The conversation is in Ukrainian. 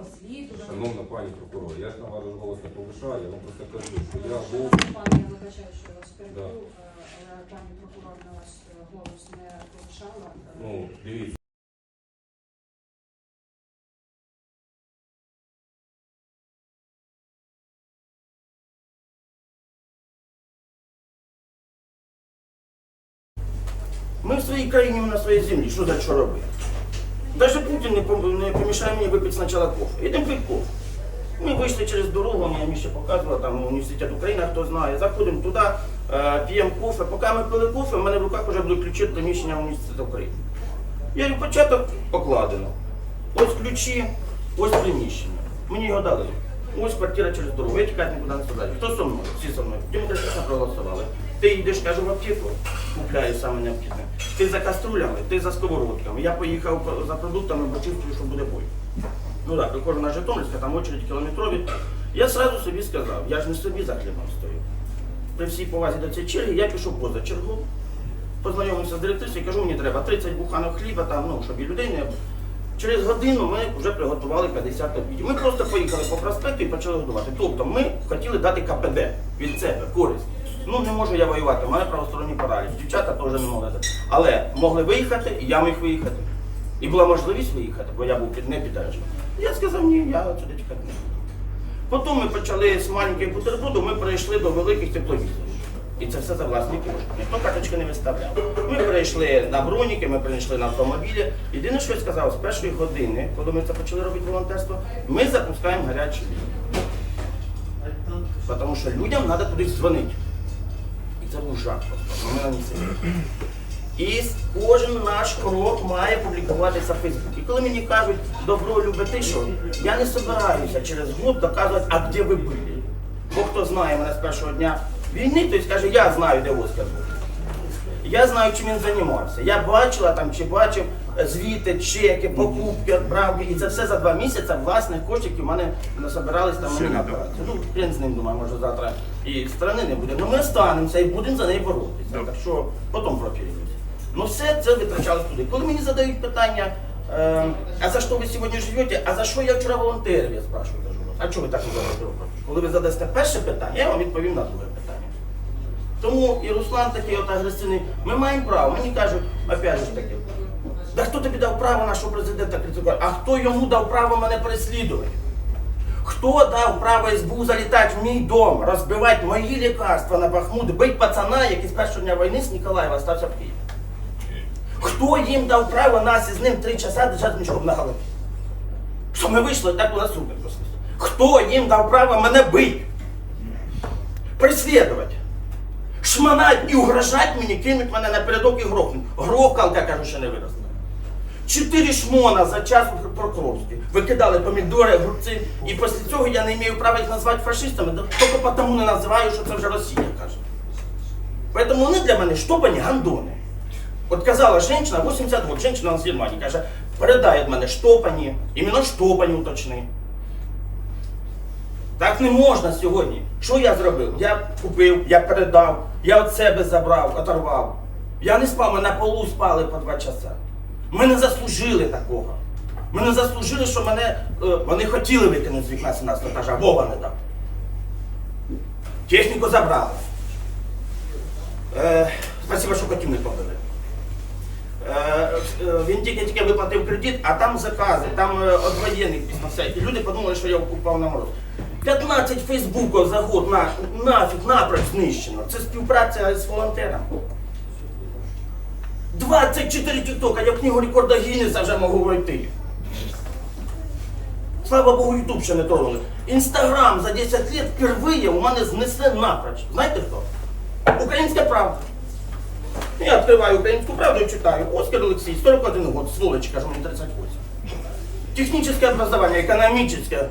розслідування. Шановна пані прокурор, я ж на вас голос не повишаю, я вам просто кажу, що я був Пане, я вибачаю, що я вас перебив, Да. е, але пані прокурор на вас е, голос не повишала. Е, Ну, дивіться. Ми в своїй країні, ми на своїй землі. Що за що робити? Навіть Путін не пом- мне выпить спочатку кофе. Идем пить кофе. Ми вийшли через дорогу, мені ще показувала, там університет України, хто знає. Заходимо туди, е, п'ємо кофе. Поки ми пили кофе, в мене в руках вже будуть ключі до приміщення університету України. Я говорю, початок покладено. Ось ключі, ось приміщення. Мені його дали. Ось квартира через дорогу. Я тікати нікуди не сюди. Хто со мною? Всі со мною. Демократично проголосували. Ти йдеш, кажу, в аптеку, купляєш саме необхідне. Ти за каструлями, ти за сковородками. Я поїхав за продуктами, бо чувствую, що буде бой. Ну так, приходжу на Житомирська, там очередь кілометрові. Я сразу собі сказав, я ж не собі за хлібом стою. При всій повазі до цієї черги я пішов поза чергу, познайомився з директрисою кажу, мені треба 30 буханок хліба, там, ну, щоб і людей не. Через годину ми вже приготували 50 обідів. Ми просто поїхали по проспекту і почали годувати. Тобто ми хотіли дати КПД від себе, користь. Ну не можу я воювати, у мене правосторонній параліч. Дівчата теж не могли. Але могли виїхати, і я міг виїхати. І була можливість виїхати, бо я був під не підтверджений. Я сказав, ні, я сюди тікати не буду. Потім ми почали з маленьких бутербродів, ми перейшли до великих тепловізорів. І це все за власні кошти. Ніхто карточки не виставляв. Ми перейшли на броніки, ми перейшли на автомобілі. Єдине, що я сказав, з першої години, коли ми це почали робити волонтерство, ми запускаємо гарячі лінії. Тому що людям треба кудись дзвонити. І це був жах просто. Ми на. І кожен наш крок має публікуватися в Фейсбуці. І коли мені кажуть, добро любити, що я не собираюся через год доказувати, а де ви були. Бо хто знає мене з першого дня війни, той скаже, я знаю, де Оскар був. Я знаю, чим він займався. Я бачила там, чи бачив е, звіти, чеки, покупки, відправки. І це все за два місяці власних коштів, які в мене насобирались там мені на операцію. Ну, хрен з ним, думаю, може завтра і страни не буде. Ну ми останемося і будемо за неї боротися. Так що потім пропілюється. Ну все це витрачалось туди. Коли мені задають питання, е, а за що ви сьогодні живете, а за що я вчора волонтерів, я спрашиваю, кажу, а чого ви так не вопрос? Коли ви задасте перше питання, я вам відповім на друге. Тому і Руслан такий от агресивний. Ми маємо право. Мені кажуть, опять же таки, да хто тобі дав право нашого президента критикувати? А хто йому дав право мене переслідувати? Хто дав право СБУ залітати в мій дом, розбивати мої лікарства на Бахмут, бить пацана, який з першого дня війни з Ніколаєва стався в Київ? Хто їм дав право нас із ним три часа держати мішком на голові? Що ми вийшли, так у нас супер просто. Хто їм дав право мене бити? Преслідувати? Шманать і угрожать мені, кинуть мене напередок і грохнуть. Грохалка, кажу, що не виросла. Чотири шмона за час у Прокоровській. Викидали помідори, огурці. І після цього я не маю права їх назвати фашистами, тільки тому не називаю, що це вже Росія каже. Поэтому вони для мене штопані гандони. От казала жінка, 80 років, жінка з Германії, каже, передай від мене штопані, іменно штопані уточни. Так не можна сьогодні. Що я зробив? Я купив, я передав, я від себе забрав, оторвав. Я не спав, ми на полу спали по два часа. Ми не заслужили такого. Ми не заслужили, що мене. е, вони хотіли викинути з вікна 17 етажа, Вова не дав. Техніку забрали. Е, спасибо, що котів не побили. Е, Він тільки-тільки виплатив кредит, а там закази, там від воєнних. І люди подумали, що я упав на мороз. 15 фейсбуків за год на, нафіг, напроч знищено. Це співпраця з волонтером. 24 тіктока, я в книгу рекорда Гіннеса вже можу войти. Слава Богу, Ютуб ще не тронули. Інстаграм за 10 років впервые у мене знесли напроч. Знаєте хто? Українська правда. Я відкриваю українську правду і читаю. Оскар Олексій, 41 год, сволочь, кажу, мені 38. Техническое образование, экономическое.